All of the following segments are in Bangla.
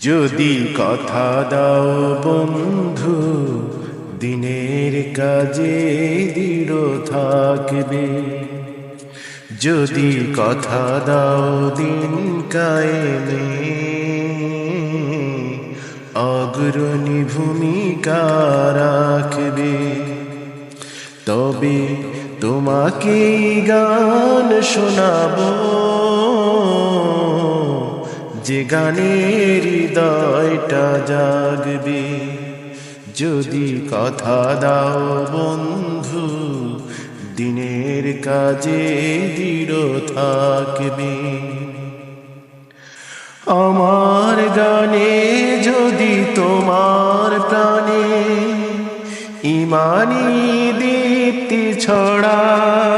যদি কথা দাও বন্ধু, দিনের কাজে দৃঢ় থাকবে। যদি কথা দাও দিন কায়েমে, অগ্রণী ভূমিকা রাখবে। তবে তোমাকে গান শোনাবো। যে গানের হৃদয়টা জাগবে, যদি কথা দাও বন্ধু, দিনের কাজে দৃঢ় থাকবে। আমার গানে যদি তোমার প্রাণে ইমানি দীপ্তি ছড়ায়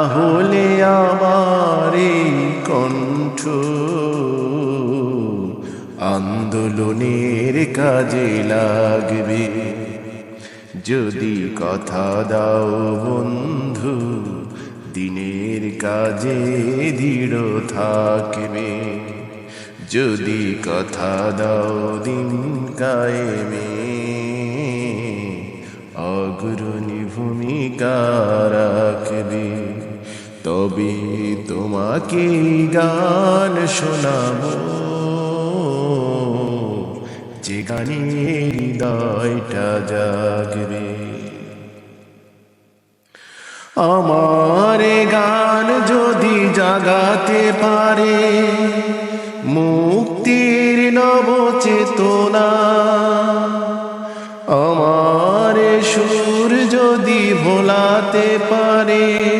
তাহলে আমার কণ্ঠ আন্দোলনের কাজে লাগবে। যদি কথা দাও বন্ধু, দিনের কাজে দৃঢ় থাকবে। যদি কথা দাও দিন কায়েমে, অগ্রণী ভূমিকা রাখবে তবে তোমাকে গান শোনাবো। যে গানে হৃদয়টা জাগবে। আমার গান যদি জাগাতে পারে, মুক্তির নব চেতনা আমার সুর যদি ভোলাতে পারে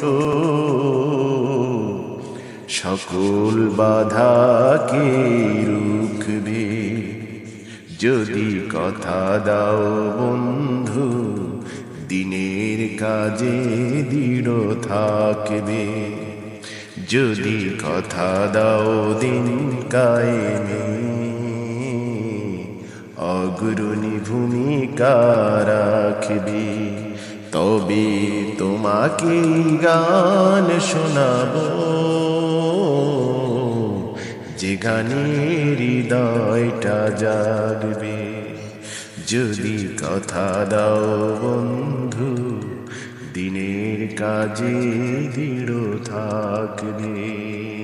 কণ্ঠ সকল বাধাকে রুখবে? যদি কথা দাও বন্ধু, দিনের কাজে দৃঢ় থাকবে। যদি কথা দাও দিন কায়েমে, অগ্রণী ভূমিকা রাখবে। তবে তোমাকে গান শোনাবো। যে গানের হৃদয়টা জাগবে, যদি কথা দাও বন্ধু, দিনের কাজে দৃঢ় থাকবে।